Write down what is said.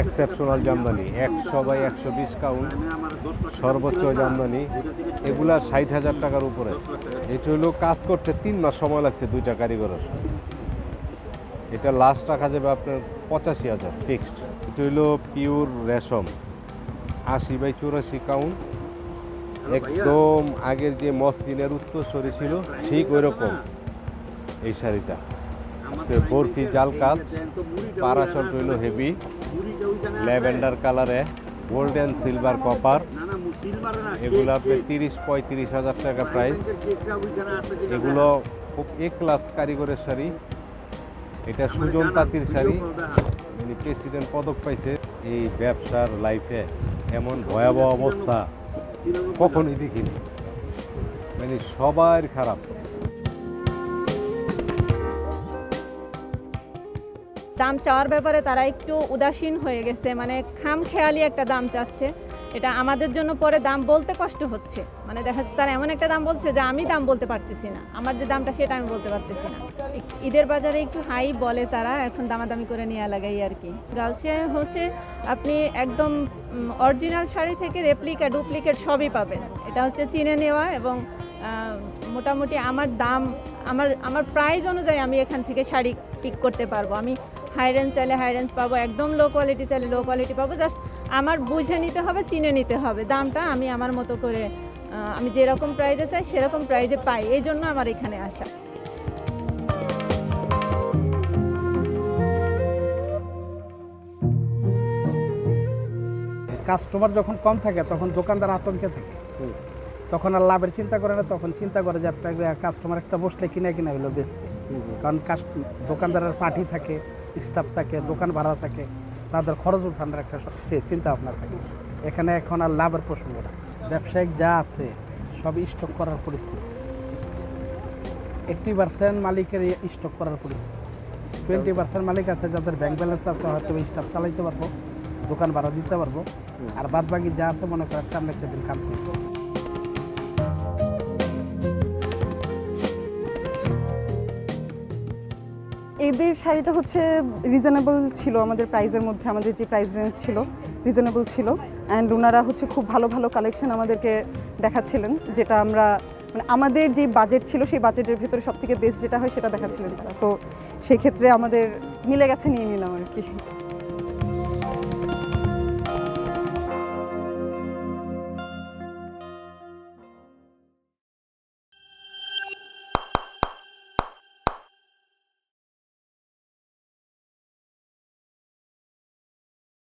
Exceptional Jamdani একশো by একশো বিশ কাউন্ট সর্বোচ্চ জামদানি এগুলা ষাট হাজার টাকার উপরে। এটা হলো কাজ করতে তিন মাস সময় লাগছে দুইটা কারিগরের। এটা লাস্ট রাখা যাবে আপনার পঁচাশি হাজার ফিক্সড এটা হলো পিওর রেশম আশি বাই চুরাশি কাউন্ট। একদম আগের যে মসলিনের উত্তরসরি ছিল ঠিক ওই রকম এই শাড়িটা। বরফি জাল কাজ পারাচল রইল হেভি ল্যাভেন্ডার কালারে গোল্ডেন সিলভার কপার এগুলো আপনার তিরিশ, পঁয়ত্রিশ হাজার টাকা প্রাইস এগুলো খুব এ ক্লাস কারিগরের শাড়ি। এটা সুজন তাঁতির শাড়ি। মানে প্রেসিডেন্ট পদক পাইছে এই ব্যবসার লাইফে এমন ভয়াবহ অবস্থা। কখনোই দেখিনি। মানে সবার খারাপ। দাম চাওয়ার ব্যাপারে তারা একটু উদাসীন হয়ে গেছে মানে খাম খেয়ালি একটা দাম চাচ্ছে। এটা আমাদের জন্য পরে দাম বলতে কষ্ট হচ্ছে। মানে দেখা যাচ্ছে তারা এমন একটা দাম বলছে যে আমি দাম বলতে পারতেছি না। আমার যে দামটা সেটা আমি বলতে পারতেছি না। ঈদের বাজারে একটু হাই বলে তারা এখন দামাদামি করে নিয়ে লাগাই আর কি। গাউসিয়া হচ্ছে আপনি একদম অরিজিনাল শাড়ি থেকে রেপ্লিকা ডুপ্লিকেট সবই পাবেন। এটা হচ্ছে চিনে নেওয়া এবং মোটামুটি আমার দাম, আমার আমার প্রাইস অনুযায়ী আমি এখান থেকে শাড়ি পিক করতে পারব। আমি হাই রেঞ্জ চাইলে হাই রেঞ্জ পাবো একদম লো কোয়ালিটি চাইলে লো কোয়ালিটি পাবো। জাস্ট আমার বুঝে নিতে হবে চিনে নিতে হবে। দামটা আমি আমার মতো করে আমি যেরকম প্রাইজে চাই সেরকম প্রাইজে পাই। এই জন্য আমার এখানে আসা। কাস্টমার যখন কম থাকে তখন দোকানদার আতঙ্কে থাকে। তখন আর লাভের চিন্তা করে না তখন চিন্তা করে যে একটা কাস্টমার একটা বসলে কিনে কিনা হলো বেচতে। কারণ কাস্ট- দোকানদারের পার্টি থাকে। স্টাফ থাকে, দোকান ভাড়া থাকে, তাদের খরচ উঠানোর একটা চিন্তা ভাবনা থাকে। এখানে এখন আর লাভের প্রসঙ্গ না। ব্যবসায়িক যা আছে, সব স্টক করার পরিস্থিতি। এইটটি পার্সেন্ট মালিকের স্টক করার পরিস্থিতি। টোয়েন্টি পার্সেন্ট মালিক আছে, যাদের ব্যাংক ব্যালেন্স আছে, হয়তো স্টাফ চালাইতে পারব, দোকান ভাড়া দিতে পারব। আর বাদ বাকি যা আছে, মনে করেন সামনে একটা দিন কাম করব। এদের শাড়িটা হচ্ছে রিজনেবল ছিল, আমাদের প্রাইজের মধ্যে, আমাদের যে প্রাইস রেঞ্জ ছিল রিজনেবল ছিল। অ্যান্ড ওনারা হচ্ছে খুব ভালো ভালো কালেকশন আমাদেরকে দেখাচ্ছিলেন, যেটা আমরা মানে আমাদের যে বাজেট ছিল, সেই বাজেটের ভেতরে সব থেকে বেস্ট যেটা হয় সেটা দেখাচ্ছিলেন তারা। তো সেই ক্ষেত্রে আমাদের মিলে গেছে নিয়ে নিলাম আর কি।